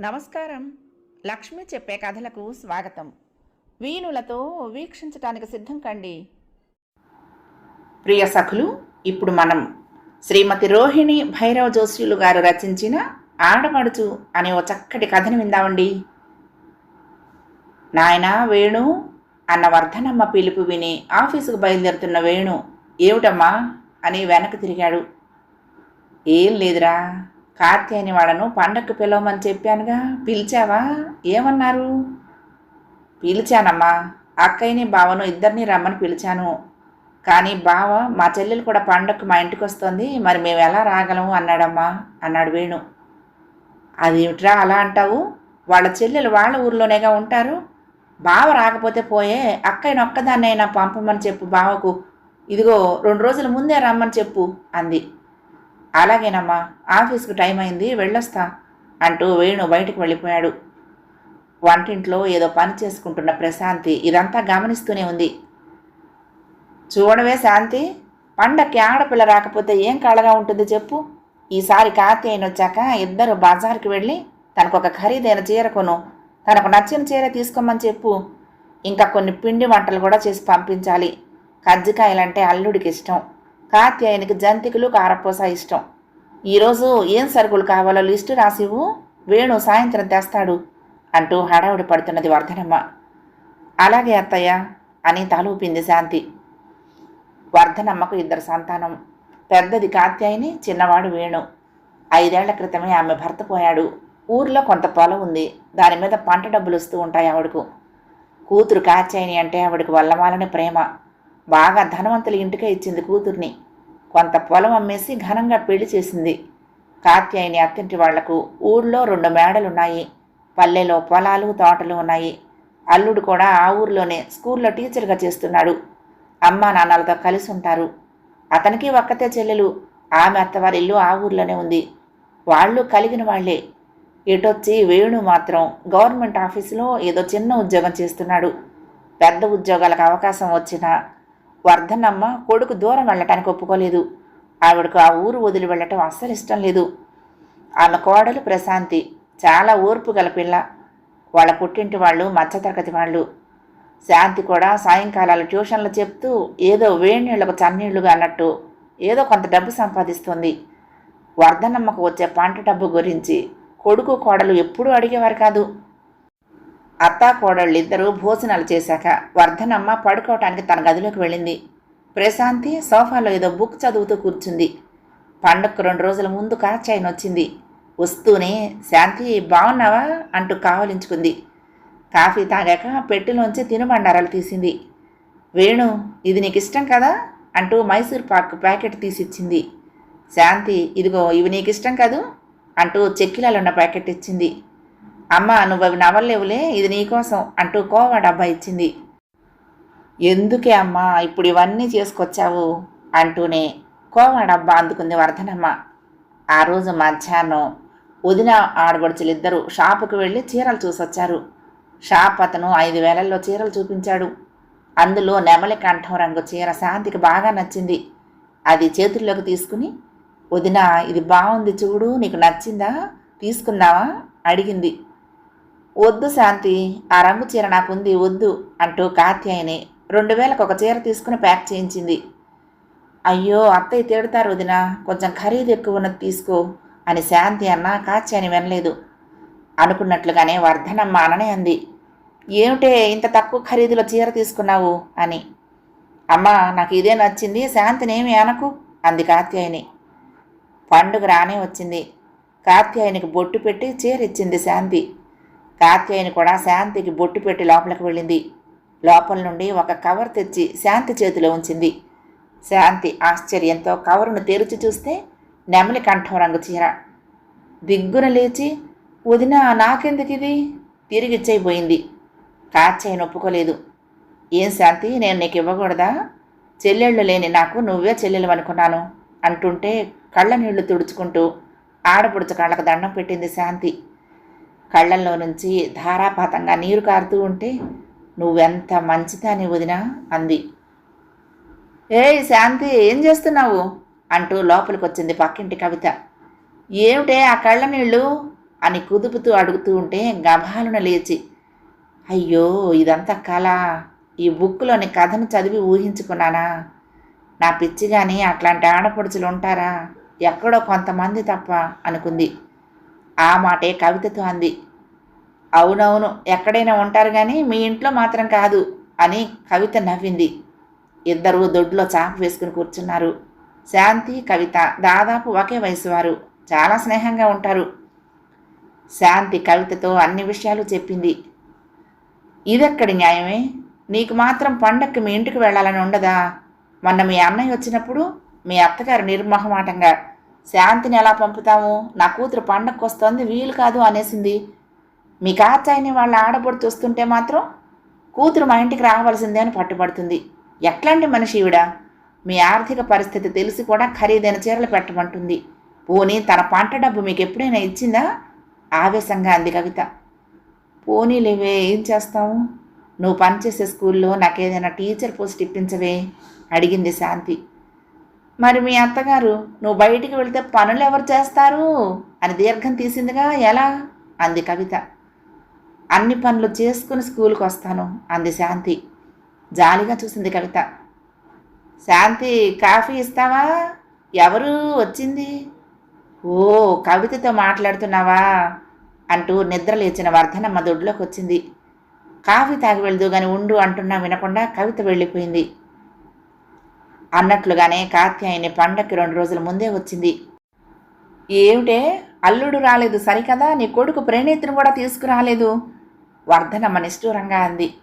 నమస్కారం. లక్ష్మి చెప్పే కథలకు స్వాగతం. వీణులతో వీక్షించటానికి సిద్ధం కండి. ప్రియ సఖులు ఇప్పుడు మనం శ్రీమతి రోహిణి భైరవ జోషులు గారు రచించిన ఆడపడుచు అనే ఓ చక్కటి కథను విందామండి. నాయనా వేణు అన్న వర్ధనమ్మ పిలుపు విని ఆఫీసుకు బయలుదేరుతున్న వేణు ఏమిటమ్మా అని వెనక్కి తిరిగాడు. ఏం లేదురా కార్తీయని వాడను. పండక్కు పిలవమని చెప్పానుగా. పిలిచావా? ఏమన్నారు? పిలిచానమ్మా. అక్కయ్యని బావను ఇద్దరిని రమ్మని పిలిచాను. కానీ బావ మా చెల్లెలు కూడా పండక్కు మా ఇంటికి వస్తుంది. మరి మేము ఎలా రాగలము? అన్నాడమ్మా. అన్నాడు వేణు. అదేమిట్రా అలా అంటావు? వాళ్ళ చెల్లెలు వాళ్ళ ఊర్లోనేగా ఉంటారు. బావ రాకపోతే పోయే. అక్కయ్యను ఒక్కదాన్నైనా పంపమని చెప్పు బావకు. ఇదిగో రెండు రోజుల ముందే రమ్మని చెప్పు అంది. అలాగేనమ్మా ఆఫీస్కి టైం అయింది వెళ్ళొస్తా అంటూ వేణు బయటకు వెళ్ళిపోయాడు. వంటింట్లో ఏదో పని చేసుకుంటున్న ప్రశాంతి ఇదంతా గమనిస్తూనే ఉంది. చూడవే శాంతి పండక్కి ఆడపిల్ల రాకపోతే ఏం కళగా ఉంటుంది చెప్పు. ఈసారి కార్తీయన వచ్చాక ఇద్దరు బజార్కి వెళ్ళి తనకు ఒక ఖరీదైన చీర కొను. తనకు నచ్చిన చీర తీసుకోమని చెప్పు. ఇంకా కొన్ని పిండి వంటలు కూడా చేసి పంపించాలి. కజ్జికాయలంటే అల్లుడికి ఇష్టం. కాత్యాయనికి జంతికలు కారపూస ఇష్టం. ఈరోజు ఏం సరుకులు కావాలో లిస్టు రాసివు వేణు సాయంత్రం తెస్తాడు అంటూ హడావుడి పడుతున్నది వర్ధనమ్మ. అలాగే అత్తయ్య అని తలూపింది శాంతి. వర్ధనమ్మకు ఇద్దరు సంతానం. పెద్దది కాత్యాయిని చిన్నవాడు వేణు. ఐదేళ్ళ క్రితమే ఆమె భర్త పోయాడు. ఊర్లో కొంత పొలం ఉంది. దాని మీద పంట డబ్బులు వస్తూ ఉంటాయి ఆవిడకు. కూతురు కాత్యాయిని అంటే ఆవిడకు వల్లమాలని ప్రేమ. బాగా ధనవంతుల ఇంటికే ఇచ్చింది కూతుర్ని. కొంత పొలం అమ్మేసి ఘనంగా పెళ్ళి చేసింది. కాత్యాయిని అత్తింటి వాళ్ళకు ఊళ్ళో రెండు మేడలున్నాయి. పల్లెలో పొలాలు తోటలు ఉన్నాయి. అల్లుడు కూడా ఆ ఊర్లోనే స్కూల్లో టీచర్గా చేస్తున్నాడు. అమ్మా నాన్నలతో కలిసి ఉంటారు. అతనికి ఒక్కతే చెల్లెలు. ఆమె అత్తవారిల్లు ఆ ఊర్లోనే ఉంది. వాళ్ళు కలిగిన వాళ్ళే. ఇటొచ్చి వేణు మాత్రం గవర్నమెంట్ ఆఫీసులో ఏదో చిన్న ఉద్యోగం చేస్తున్నాడు. పెద్ద ఉద్యోగాలకు అవకాశం వచ్చినా వర్ధనమ్మ కొడుకు దూరం వెళ్ళటానికి ఒప్పుకోలేదు. ఆవిడకు ఆ ఊరు వదిలి వెళ్ళటం అస్సలు ఇష్టం లేదు. వాళ్ళ కోడలు ప్రశాంతి చాలా ఓర్పు గల పిల్ల. వాళ్ళ పుట్టింటి వాళ్ళు మధ్యతరగతి వాళ్ళు. శాంతి కూడా సాయంకాలాలు ట్యూషన్లు చెప్తూ ఏదో వేణీళ్ళకు చన్నీళ్ళుగా అన్నట్టు ఏదో కొంత డబ్బు సంపాదిస్తుంది. వర్ధనమ్మకు వచ్చే పంట డబ్బు గురించి కొడుకు కోడలు ఎప్పుడూ అడిగేవారు కాదు. అత్తా కోడళ్ళు ఇద్దరూ భోజనాలు చేశాక వర్ధనమ్మ పడుకోవటానికి తన గదిలోకి వెళ్ళింది. ప్రశాంతి సోఫాలో ఏదో బుక్ చదువుతూ కూర్చుంది. పండగకు రెండు రోజుల ముందు కాచాయన వచ్చింది. వస్తూనే శాంతి బాగున్నావా అంటూ కావలించుకుంది. కాఫీ తాగాక పెట్టెలోంచి తినుబండారాలు తీసింది. వేణు ఇది నీకు ఇష్టం కదా? అంటూ మైసూర్ పాక్ ప్యాకెట్ తీసిచ్చింది. శాంతి ఇదిగో ఇవి నీకు ఇష్టం కాదు? అంటూ చెక్కిలాలున్న ప్యాకెట్ ఇచ్చింది. అమ్మ నువ్వు అవి నవ్వలేవులే ఇది నీకోసం అంటూ కోవా డబ్బా ఇచ్చింది. ఎందుకే అమ్మా ఇప్పుడు ఇవన్నీ చేసుకొచ్చావు? అంటూనే కోవా డబ్బా అందుకుంది వర్ధనమ్మ ఆ రోజు మధ్యాహ్నం వదిన ఆడబడుచులిద్దరూ షాపుకు వెళ్ళి చీరలు చూసొచ్చారు. షాప్ అతను ఐదు వేలల్లో చీరలు చూపించాడు. అందులో నెమలి కంఠం రంగు చీర శాంతికి బాగా నచ్చింది. అది చేతుల్లోకి తీసుకుని వదిన ఇది బాగుంది చూడు నీకు నచ్చిందా? తీసుకుందావా అడిగింది. వద్దు శాంతి ఆ రంగు చీర నాకుంది వద్దు అంటూ కాత్యాయని రెండు వేలకు ఒక చీర తీసుకుని ప్యాక్ చేయించింది. అయ్యో అత్తయ్య తిడతారు వదిన కొంచెం ఖరీదు ఎక్కువ ఉన్నది తీసుకో అని శాంతి అన్న కాత్యాయని వినలేదు. అనుకున్నట్లుగానే వర్ధనమ్మ అననే అంది. ఏమిటే ఇంత తక్కువ ఖరీదులో చీర తీసుకున్నావు అని. అమ్మా నాకు ఇదే నచ్చింది శాంతినేమి అనకు అంది కాత్యాయని. పండుగ రానే వచ్చింది. కాత్యాయనికి బొట్టు పెట్టి చీర ఇచ్చింది శాంతి. కాత్యాయని కూడా శాంతికి బొట్టు పెట్టి లోపలికి వెళ్ళింది. లోపల నుండి ఒక కవర్ తెచ్చి శాంతి చేతిలో ఉంచింది. శాంతి ఆశ్చర్యంతో కవరును తెరిచి చూస్తే నెమలి కంఠం రంగు చీర. దిగ్గున లేచి వదిన నాకెందుకు ఇది తిరిగిచ్చేయిపోయింది కాచేయను ఒప్పుకోలేదు. ఏం శాంతి నేను నీకు ఇవ్వకూడదా? చెల్లెళ్ళు లేని నాకు నువ్వే చెల్లెలు అనుకున్నాను అంటుంటే కళ్ళ నీళ్ళు తుడుచుకుంటూ ఆడపుడుచు కళ్ళకు దండం పెట్టింది శాంతి. కళ్ళల్లో నుంచి ధారాపాతంగా నీరు కారుతూ ఉంటే నువ్వెంత మంచిదాని వదినా అంది. ఏయ్ శాంతి ఏం చేస్తున్నావు? అంటూ లోపలికొచ్చింది పక్కింటి కవిత. ఏమిటే ఆ కళ్ళ నీళ్ళు? అని కుదుపుతూ అడుగుతూ ఉంటే గభాలున లేచి అయ్యో ఇదంతా కళ. ఈ బుక్లోని కథను చదివి ఊహించుకున్నానా? నా పిచ్చి కానీ అట్లాంటి ఆడపడుచులు ఉంటారా? ఎక్కడో కొంతమంది తప్ప అనుకుంది. ఆ మాటే కవితతో అంది. అవునవును ఎక్కడైనా ఉంటారు కానీ మీ ఇంట్లో మాత్రం కాదు అని కవిత నవ్వింది. ఇద్దరు దొడ్లో చాప వేసుకుని కూర్చున్నారు. శాంతి కవిత దాదాపు ఒకే వయసు వారు చాలా స్నేహంగా ఉంటారు. శాంతి కవితతో అన్ని విషయాలు చెప్పింది. ఇదెక్కడి న్యాయమే? నీకు మాత్రం పండక్కి మీ ఇంటికి వెళ్ళాలని ఉండదా? మొన్న మీ అన్నయ్య వచ్చినప్పుడు మీ అత్తగారు నిర్మోహమాటంగా శాంతిని ఎలా పంపుతాము? నా కూతురు పండగకు వస్తోంది వీలు కాదు అనేసింది. మీ కాచాయిని వాళ్ళ ఆడబడి చూస్తుంటే మాత్రం కూతురు మా ఇంటికి రావాల్సిందే అని పట్టుబడుతుంది. ఎట్లాంటి మనిషి ఈవిడ? మీ ఆర్థిక పరిస్థితి తెలిసి కూడా ఖరీదైన చీరలు పెట్టమంటుంది. పోనీ తన పంట డబ్బు మీకు ఎప్పుడైనా ఇచ్చిందా? ఆవేశంగా అంది కవిత. పోనీలేవే ఏం చేస్తావు? నువ్వు పనిచేసే స్కూల్లో నాకేదైనా టీచర్ పోస్ట్ ఇప్పించవే అడిగింది శాంతి. మరి మీ అత్తగారు నువ్వు బయటికి వెళ్తే పనులు ఎవరు చేస్తారు? అని దీర్ఘం తీసిందిగా ఎలా? అంది కవిత. అన్ని పనులు చేసుకుని స్కూల్కి వస్తాను అంది శాంతి. జాలిగా చూసింది కవిత. శాంతి కాఫీ ఇస్తావా? ఎవరు వచ్చింది? ఓ కవితతో మాట్లాడుతున్నావా? అంటూ నిద్ర లేచిన వర్ధనమ్మ దొడ్లోకి వచ్చింది కాఫీ తాగి వెళ్దు కానీ ఉండు అంటున్నా వినకుండా కవిత వెళ్ళిపోయింది. అన్నట్లుగానే కాత్యాయని పండక్కి రెండు రోజుల ముందే వచ్చింది. ఏమిటే? అల్లుడు రాలేదు సరికదా? నీ కొడుకు ప్రణీతిని కూడా తీసుకురాలేదు? వర్ధనమ్మ నిష్ఠూరంగా అంది.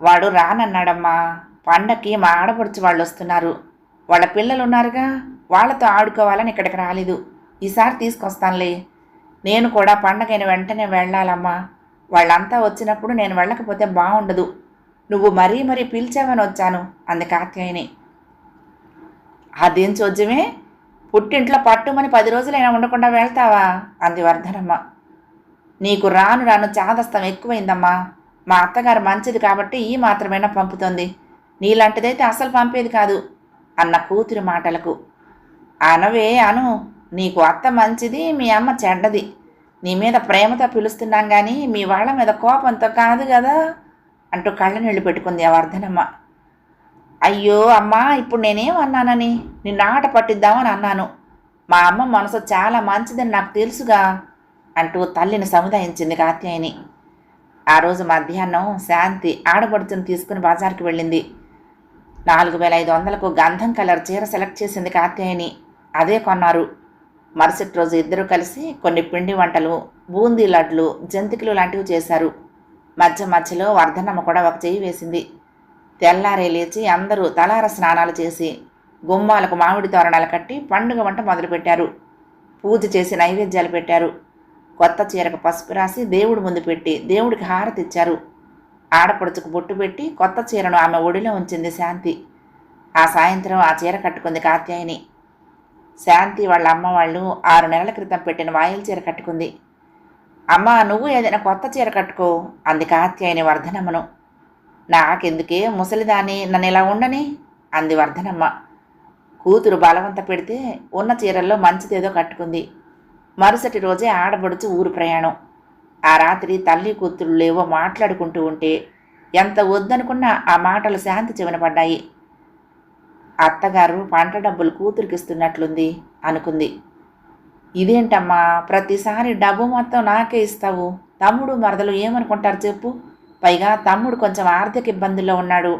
వాడు రానన్నాడమ్మా. పండక్కి మా ఆడపడుచు వాళ్ళు వస్తున్నారు. వాళ్ళ పిల్లలు ఉన్నారుగా. వాళ్ళతో ఆడుకోవాలని ఇక్కడికి రాలేదు. ఈసారి తీసుకొస్తానులే. నేను కూడా పండగైన వెంటనే వెళ్ళాలమ్మా. వాళ్ళంతా వచ్చినప్పుడు నేను వెళ్ళకపోతే బాగుండదు నువ్వు మరీ మరీ పిలిచావని వచ్చాను అంది కాత్యాయని. అదేం చోద్యమే పుట్టింట్లో పట్టుమని పది రోజులైనా ఉండకుండా వెళ్తావా? అంది వర్ధనమ్మ. నీకు రాను రాను చాదస్తం ఎక్కువైందమ్మా. మా అత్తగారు మంచిది కాబట్టి ఈ మాత్రమైనా పంపుతుంది? నీలాంటిదైతే అసలు పంపేది కాదు అన్న కూతురి మాటలకు. అనవే అను నీకు అత్త మంచిది మీ అమ్మ చెడ్డది. నీ మీద ప్రేమతో పిలుస్తున్నాం కానీ మీ వాళ్ళ మీద కోపంతో కాదు కదా అంటూ కళ్ళ నీళ్ళు పెట్టుకుంది ఆ వర్ధనమ్మ. అయ్యో అమ్మా ఇప్పుడు నేనేం అన్నానని? నిన్ను ఆట పట్టిద్దామని అన్నాను. మా అమ్మ మనసు చాలా మంచిదని నాకు తెలుసుగా అంటూ తల్లిని సముదాయించింది కాత్యాయని. ఆ రోజు మధ్యాహ్నం శాంతి ఆడబడుచును తీసుకుని బజార్కి వెళ్ళింది. నాలుగు వేల ఐదు వందలకు గంధం కలర్ చీర సెలెక్ట్ చేసింది కాత్యాయని. అదే కొన్నారు. మరుసటి రోజు ఇద్దరు కలిసి కొన్ని పిండి వంటలు బూందీ లడ్లు జంతికలు లాంటివి చేశారు. మధ్య మధ్యలో వర్ధనమ్మ కూడా ఒక చేయి వేసింది. తెల్లారే లేచి అందరూ తలార స్నానాలు చేసి గుమ్మాలకు మామిడి తోరణాలు కట్టి పండుగ వంట మొదలుపెట్టారు. పూజ చేసి నైవేద్యాలు పెట్టారు. కొత్త చీరకు పసుపు రాసి దేవుడి ముందు పెట్టి దేవుడికి హారతి ఇచ్చారు. ఆడపడుచుకు బొట్టు పెట్టి కొత్త చీరను ఆమె ఒడిలో ఉంచింది శాంతి. ఆ సాయంత్రం ఆ చీర కట్టుకుంది కాత్యాయని. శాంతి వాళ్ళ అమ్మ వాళ్ళు ఆరు నెలల క్రితం పెట్టిన వాయిల్ చీర కట్టుకుంది. అమ్మ నువ్వు ఏదైనా కొత్త చీర కట్టుకో అంది కాత్యాయని వర్ధనమ్మను. నాకెందుకే ముసలిదాని నన్ను ఇలా ఉండని? అంది వర్ధనమ్మ. కూతురు బలవంత పెడితే ఉన్న చీరల్లో మంచిదేదో కట్టుకుంది. మరుసటి రోజే ఆడబడుచు ఊరు ప్రయాణం. ఆ రాత్రి తల్లి కూతురు లేవో మాట్లాడుకుంటూ ఉంటే ఎంత వద్దనుకున్నా ఆ మాటలు శాంతి చెవినపడ్డాయి అత్తగారు పంట డబ్బులు కూతురికిస్తున్నట్లుంది అనుకుంది. ఇదేంటమ్మా? ప్రతిసారి డబ్బు మొత్తం నాకే ఇస్తావు. తమ్ముడు మరదలు ఏమనుకుంటారు చెప్పు. పైగా తమ్ముడు కొంచెం ఆర్థిక ఇబ్బందుల్లో ఉన్నాడు.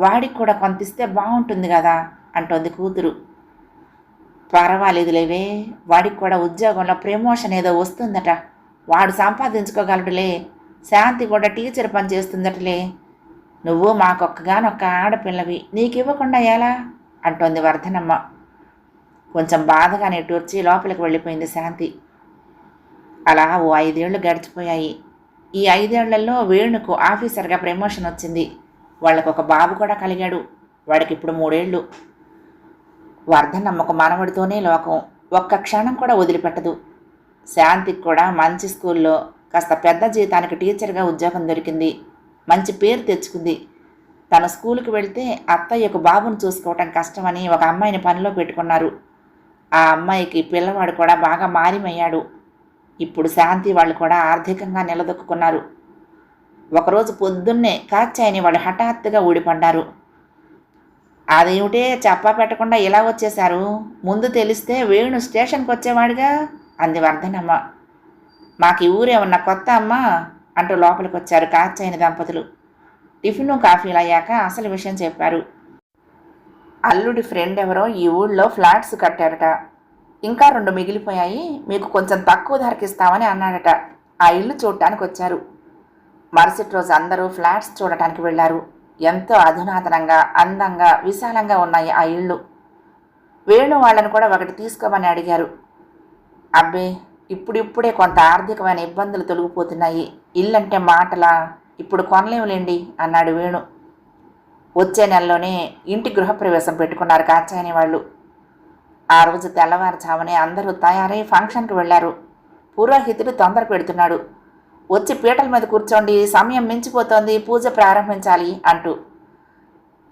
వాడికి కూడా కొంత ఇస్తే బాగుంటుంది కదా అంటోంది కూతురు. పర్వాలేదులేవే వాడికి కూడా ఉద్యోగంలో ప్రమోషన్ ఏదో వస్తుందట. వాడు సంపాదించుకోగలడులే. శాంతి కూడా టీచర్ పని చేస్తుందటలే. నువ్వు మాకొక్కగానొక్క ఆడపిల్లవి నీకివ్వకుండా ఎలా? అంటోంది వర్ధనమ్మ. కొంచెం బాధగా నెట్టూర్చి లోపలికి వెళ్ళిపోయింది శాంతి. అలా ఓ ఐదేళ్ళు గడిచిపోయాయి. ఈ ఐదేళ్ళలో వేణుకు ఆఫీసర్గా ప్రమోషన్ వచ్చింది. వాళ్ళకు ఒక బాబు కూడా కలిగాడు. వాడికి ఇప్పుడు మూడేళ్ళు వర్ధనమ్మకు మనవడితోనే లోకం. ఒక్క క్షణం కూడా వదిలిపెట్టదు. శాంతికి కూడా మంచి స్కూల్లో కాస్త పెద్ద జీతానికి టీచర్గా ఉద్యోగం దొరికింది. మంచి పేరు తెచ్చుకుంది. తన స్కూల్కి వెళ్తే అత్తయ్యకు బాబును చూసుకోవటం కష్టమని ఒక అమ్మాయిని పనిలో పెట్టుకున్నారు. ఆ అమ్మాయికి పిల్లవాడు కూడా బాగా మారిమయ్యాడు. ఇప్పుడు శాంతి వాళ్ళు కూడా ఆర్థికంగా నిలదొక్కున్నారు ఒకరోజు పొద్దున్నే కాచాయని వాళ్ళు హఠాత్తుగా ఊడిపడ్డారు. అదేమిటే చెప్పా పెట్టకుండా ఇలా వచ్చేశారు? ముందు తెలిస్తే వేణు స్టేషన్కి వచ్చేవాడుగా అంది వర్ధనమ్మ. మాకు ఈ ఊరేమన్నా కొత్త అమ్మ అంటూ లోపలికి వచ్చారు కాచ్చాయని దంపతులు. టిఫిను కాఫీలు అయ్యాక అసలు విషయం చెప్పారు. అల్లుడి ఫ్రెండ్ ఎవరో ఈ ఊళ్ళో ఫ్లాట్స్ కట్టారట. ఇంకా రెండు మిగిలిపోయాయి. మీకు కొంచెం తక్కువ ధరకి ఇస్తామని అన్నాడట. ఆ ఇల్లు చూడటానికి వచ్చారు మరుసటి రోజు అందరూ ఫ్లాట్స్ చూడటానికి వెళ్ళారు. ఎంతో అధునాతనంగా అందంగా విశాలంగా ఉన్నాయి ఆ ఇళ్ళు. వేణు వాళ్ళని కూడా ఒకటి తీసుకోమని అడిగారు. అబ్బే ఇప్పుడిప్పుడే కొంత ఆర్థికమైన ఇబ్బందులు తొలగిపోతున్నాయి. ఇల్లంటే మాటలా ఇప్పుడు కొనలేములేండి అన్నాడు వేణు. వచ్చే నెలలోనే ఇంటి గృహప్రవేశం పెట్టుకున్నారు కాచాయని వాళ్ళు. ఆ రోజు తెల్లవారుజామునే అందరూ తయారై ఫంక్షన్కి వెళ్ళారు. పురోహితుడు తొందర పెడుతున్నాడు వచ్చి పీటల మీద కూర్చోండి సమయం మించిపోతోంది పూజ ప్రారంభించాలి అంటూ.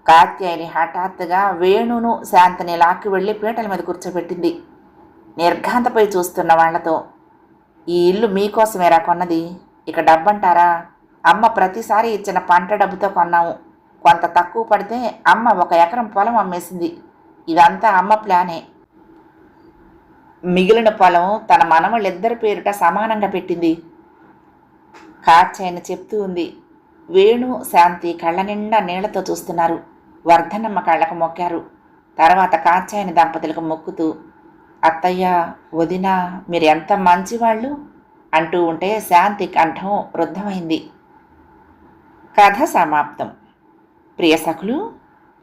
కాత్యాయని హఠాత్తుగా వేణును శాంతిని లాక్కి వెళ్ళి పీటల మీద కూర్చోబెట్టింది. నిర్ఘాంతపై చూస్తున్న వాళ్ళతో ఈ ఇల్లు మీకోసమేరా కొన్నది? ఇక డబ్బంటారా? అమ్మ ప్రతిసారి ఇచ్చిన పంట డబ్బుతో కొన్నాము. కొంత తక్కువ పడితే అమ్మ ఒక ఎకరం పొలం అమ్మేసింది. ఇదంతా అమ్మ ప్లానే. మిగిలిన పొలం తన మనవళ్ళిద్దరి పేరిట సమానంగా పెట్టింది. కాచాయన చెప్తూ ఉంది వేణు శాంతి కళ్ళ నిండా నీళ్ళతో చూస్తున్నారు. వర్ధనమ్మ కళ్ళకు మొక్కారు. తర్వాత కాచాయని దంపతులకు మొక్కుతూ అత్తయ్య వదిన మీరు ఎంత మంచివాళ్ళు? అంటూ ఉంటే శాంతి కంఠం వృద్ధమైంది కథ సమాప్తం. ప్రియ సఖులు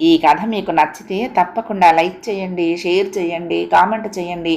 ఈ కథ మీకు నచ్చితే తప్పకుండా లైక్ చేయండి షేర్ చేయండి కామెంట్ చేయండి.